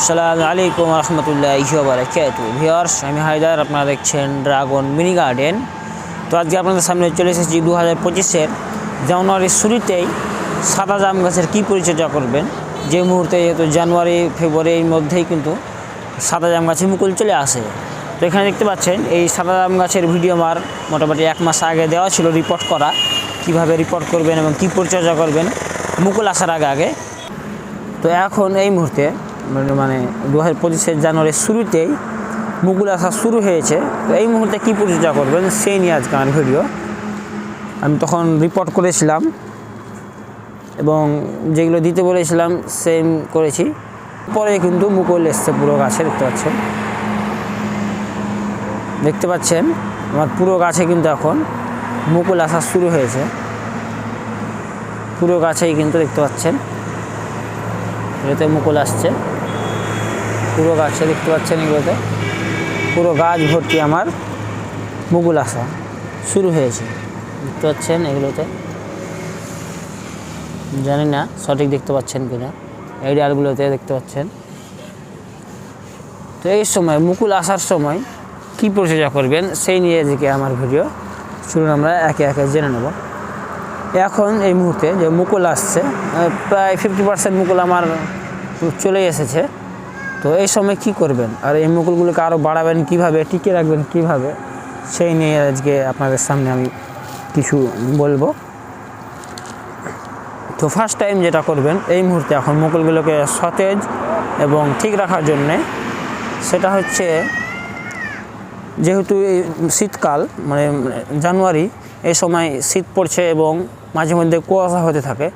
আসসালামু আলাইকুম রহমতুল্লাহ বারাকাত ভিওর্স আমি হায়দার, আপনারা দেখছেন ড্রাগন মিনি গার্ডেন। তো আজকে আপনাদের সামনে চলে এসেছি দু হাজার পঁচিশের জানুয়ারির শুরুতেই সাদা জাম গাছের কী পরিচর্যা করবেন? যে মুহূর্তে যেহেতু জানুয়ারি, ফেব্রুয়ারির মধ্যেই কিন্তু সাদা জাম গাছে মুকুল চলে আসে। তো এখানে দেখতে পাচ্ছেন, এই সাদা জাম গাছের ভিডিও আমার মোটামুটি এক মাস আগে দেওয়া ছিল রিপোর্ট করা। কীভাবে রিপোর্ট করবেন এবং কী পরিচর্যা করবেন, মুকুল আসার আগে আগে। তো এখন এই মুহূর্তে মানে মানে দু হাজার জানুয়ারির শুরুতেই মুকুল আসা শুরু হয়েছে। তো এই মুহূর্তে কী পরিচর্যা করবেন সেই নিয়ে আজকে আমার ভিডিও। আমি তখন রিপোর্ট করেছিলাম এবং যেগুলো দিতে বলেছিলাম সেম করেছি। পরে কিন্তু মুকুল এসছে পুরো গাছে, দেখতে পাচ্ছেন। দেখতে পাচ্ছেন, আমার পুরো গাছে কিন্তু এখন মুকুল আসা শুরু হয়েছে। পুরো গাছেই কিন্তু দেখতে পাচ্ছেন। এগুলোতে মুকুল আসছে। পুরো গাছে দেখতে পাচ্ছেন এগুলোতে। পুরো গাছ ভর্তি আমার মুকুল আসা শুরু হয়েছে। দেখতে পাচ্ছেন এগুলোতে। জানি না সঠিক দেখতে পাচ্ছেন কিনা। এই ডালগুলোতে দেখতে পাচ্ছেন। তো এই সময়, মুকুল আসার সময় কী পরিচর্যা করবেন সেই নিয়ে আজকে আমার ভিডিও। শুরু আমরা একে একে জেনে নেব। এখন এই মুহূর্তে যে মুকুল আসছে প্রায় ফিফটি পার্সেন্ট মুকুল আমার চলে এসেছে। তো এই সময় কি করবেন? আর এই মুকুলগুলোকে আরও বাড়াবেন কীভাবে টিকে রাখবেন কীভাবে, সেই নিয়ে আজকে আপনাদের সামনে আমি কিছু বলব। তো ফার্স্ট টাইম যেটা করবেন, এই মুহূর্তে এখন মুকুলগুলোকে সতেজ এবং ঠিক রাখার জন্যে সেটা হচ্ছে, যেহেতু শীতকাল মানে জানুয়ারি, এই সময় শীত পড়ছে এবং মাঝে মধ্যে কুয়াশা হতে থাকে।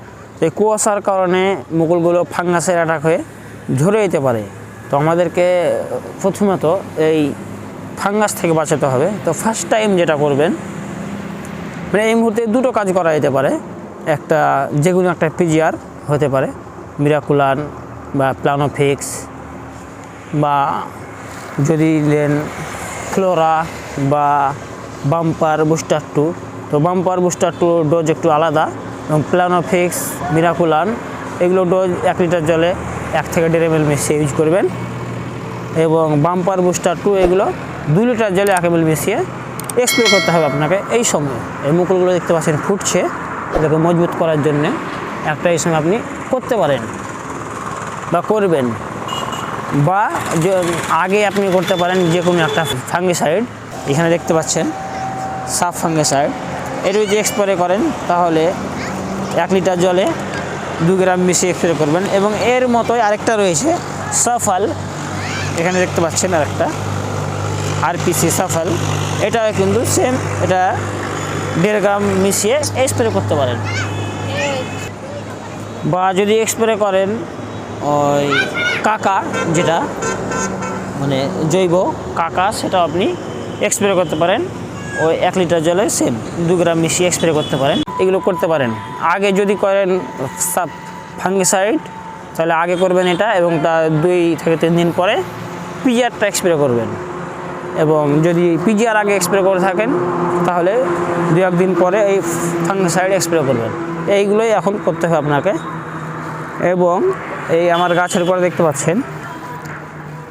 এই কুয়াশার কারণে মুকুলগুলো ফাঙ্গাসের অ্যাটাক হয়ে ঝরে যেতে পারে। তো আমাদেরকে, প্রথমত এই ফাঙ্গাস থেকে বাঁচাতে হবে। তো ফার্স্ট টাইম যেটা করবেন মানে এই মুহূর্তে দুটো কাজ করা যেতে পারে। একটা, যে কোনো একটা পিজিআর হতে পারে মিরাকুলান বা প্লানোফিক্স বা যদি নেন ফ্লোরা বা বাম্পার বুস্টার টু তো বাম্পার বুস্টার টু ডোজ একটু আলাদা, এবং প্লানোফিক্স মিরাকুলান এগুলো ডোজ এক লিটার জলে এক থেকে দেড় এম মিশিয়ে ইউজ করবেন। এবং বাম্পার বুস্টার টু এগুলো দু লিটার জলে এক এম মিশিয়ে স্প্রে করতে হবে আপনাকে এই সময়। এই মুকুলগুলো দেখতে পাচ্ছেন ফুটছে, এটাকে মজবুত করার জন্যে একটা এই সময় আপনি করতে পারেন বা করবেন। বা আগে আপনি করতে পারেন যে কোনো একটা ফাঙ্গিসাইড এখানে দেখতে পাচ্ছেন সাফ ফাঙ্গিসাইড এর যদি স্প্রে করেন, তাহলে এক লিটার জলে দু গ্রাম মিশিয়ে স্প্রে করবেন। এবং এর মতোই আরেকটা রয়েছে, সাফাল। এখানে দেখতে পাচ্ছেন আরেকটা আরপিসি সাফাল। এটা কিন্তু সেম এটা দেড় গ্রাম মিশিয়ে স্প্রে করতে পারেন। বা যদি স্প্রে করেন, ওই কাকা যেটা মানে জৈব কাকা সেটা আপনি স্প্রে করতে পারেন। ওই এক লিটার জলে সেম দু গ্রাম মিশিয়ে স্প্রে করতে পারেন। এগুলো করতে পারেন। আগে যদি করেন ফাঙ্গিসাইড তাহলে আগে করবেন এটা এবং তার দুই থেকে তিন দিন পরে পিজিআরটা স্প্রে করবেন। এবং যদি পিজিআর আগে স্প্রে করে থাকেন, তাহলে দু একদিন পরে এই ফাঙ্গিসাইড স্প্রে করবেন। এইগুলোই এখন করতে হবে আপনাকে। এবং এই আমার গাছের পরে দেখতে পাচ্ছেন,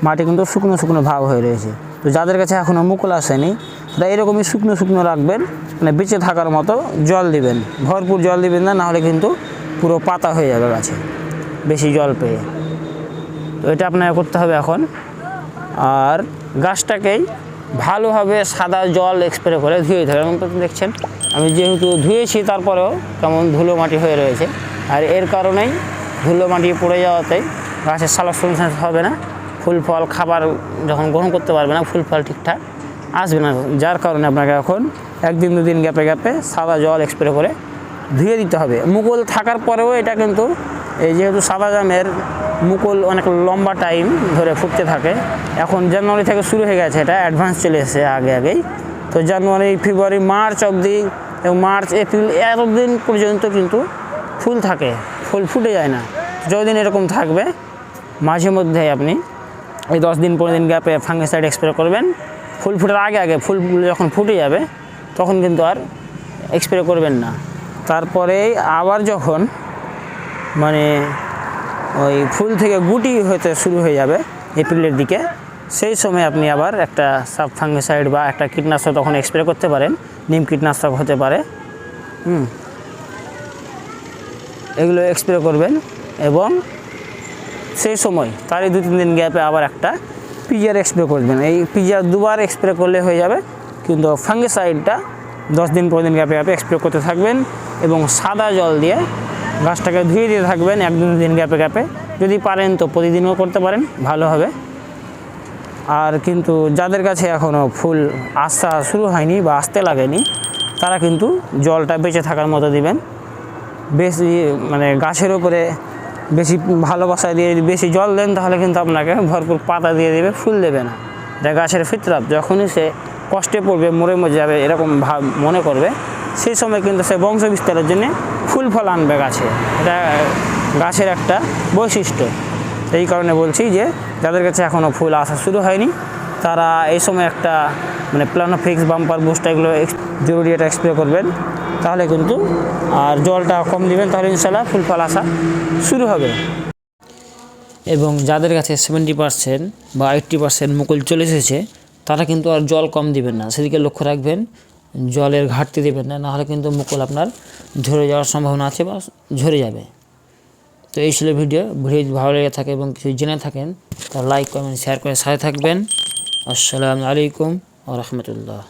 মাটি কিন্তু শুকনো শুকনো ভাব হয়ে রয়েছে। তো যাদের কাছে এখনও মুকুল আসেনি তারা এরকমই শুকনো শুকনো রাখবেন মানে বেঁচে থাকার মতো জল দিবেন। ভরপুর জল দিবেন না, নাহলে কিন্তু পুরো পাতা হয়ে যাবে গাছে, বেশি জল পেয়ে। তো এটা আপনাকে করতে হবে এখন। আর গাছটাকেই ভালোভাবে সাদা জল স্প্রে করে ধুয়ে হবে। এবং দেখছেন, আমি যেহেতু ধুয়েছি, তারপরেও কেমন ধুলো মাটি হয়ে রয়েছে। আর এর কারণেই ধুলো মাটি পড়ে যাওয়াতে গাছের সংশ্লেষ হবে না। ফুল ফল, খাবার যখন গ্রহণ করতে পারবে না, ফুল ফল ঠিকঠাক। আসবে না। যার কারণে আপনাকে এখন একদিন দুদিন গ্যাপে গ্যাপে সাদা জল স্প্রে করে ধুয়ে দিতে হবে। মুকুল থাকার পরেও এটা কিন্তু এই যেহেতু সাদা জামের মুকুল অনেক লম্বা টাইম ধরে ফুটতে থাকে, এখন জানুয়ারি থেকে শুরু হয়ে গেছে এটা অ্যাডভান্স চলে এসেছে আগে আগেই। তো জানুয়ারি, ফেব্রুয়ারি, মার্চ অবধি এবং মার্চ, এপ্রিল এতদিন পর্যন্ত কিন্তু ফুল থাকে, ফুল ফুটে যায় না। যতদিন এরকম থাকবে, মাঝে মধ্যে আপনি এই দশ দিন, পনেরো দিন গ্যাপে ফাঙ্গিসাইড স্প্রে করবেন। ফুল ফুটার আগে আগে ফুলগুলো যখন ফুটে যাবে, তখন কিন্তু আর স্প্রে করবেন না। তারপরে আবার যখন মানে ওই ফুল থেকে গুটি হতে শুরু হয়ে যাবে এপ্রিলের দিকে, সেই সময় আপনি আবার একটা সাব ফাঙ্গিসাইড বা একটা কীটনাশক তখন স্প্রে করতে পারেন। নিম কীটনাশক হতে পারে। হুম। এগুলো স্প্রে করবেন এবং সেই সময়, তারই দু তিন দিন গ্যাপে আবার একটা পিজার স্প্রে করবেন। এই পিজার দুবার স্প্রে করলে হয়ে যাবে, কিন্তু ফাঙ্গিসাইডটা দশ দিন, পনেরো দিন গ্যাপে গ্যাপে স্প্রে করতে থাকবেন এবং সাদা জল দিয়ে গাছটাকে ধুয়ে দিয়ে থাকবেন এক দু দিন গ্যাপে গ্যাপে। যদি পারেন তো প্রতিদিনও করতে পারেন, ভালো হবে। আর কিন্তু যাদের কাছে এখনও ফুল আসা শুরু হয়নি বা আসতে লাগেনি, তারা কিন্তু জলটা বেঁচে থাকার মতো দিবেন। বেশি মানে গাছের উপরে বেশি ভালোবাসা দিয়ে বেশি জল দেন, তাহলে কিন্তু আপনাকে ভরপুর পাতা দিয়ে দেবে, ফুল দেবে না। এটা গাছের ফিতরাত যখনই সে কষ্টে পড়বে, মরে মরে যাবে, এরকম ভাব মনে করবে, সেই সময় কিন্তু সে বংশ বিস্তারের জন্য ফুল ফল আনবে গাছে। এটা গাছের একটা বৈশিষ্ট্য। এই কারণে বলছি যে, যাদের কাছে এখনও ফুল আসা শুরু হয়নি, তারা এই সময় একটা মানে প্লানোফিক্স, বাম্পার বুস্ট এগুলো জরুরি এটা স্প্রে করবেন। তাহলে কিন্তু আর জলটা কম দিবেন, তাহলে ইনশাল্লাহ ফুল ফল আসা শুরু হবে। এবং যাদের কাছে সেভেন্টি পার্সেন্ট বা এইট্টি পার্সেন্ট মুকুল চলে এসেছে, তারা কিন্তু আর জল কম দিবেন না। সেদিকে লক্ষ্য রাখবেন, জলের ঘাটতি দেবেন না, নাহলে কিন্তু মুকুল আপনার ঝরে যাওয়ার সম্ভাবনা আছে বা ঝরে যাবে। তো এই ছিল ভিডিও। ভিডিও ভালো লেগে থাকে এবং কিছু জেনে থাকেন তা লাইক কমেন্ট শেয়ার করে সাথে থাকবেন। আসসালামু আলাইকুম ও রহমতুল্লাহ।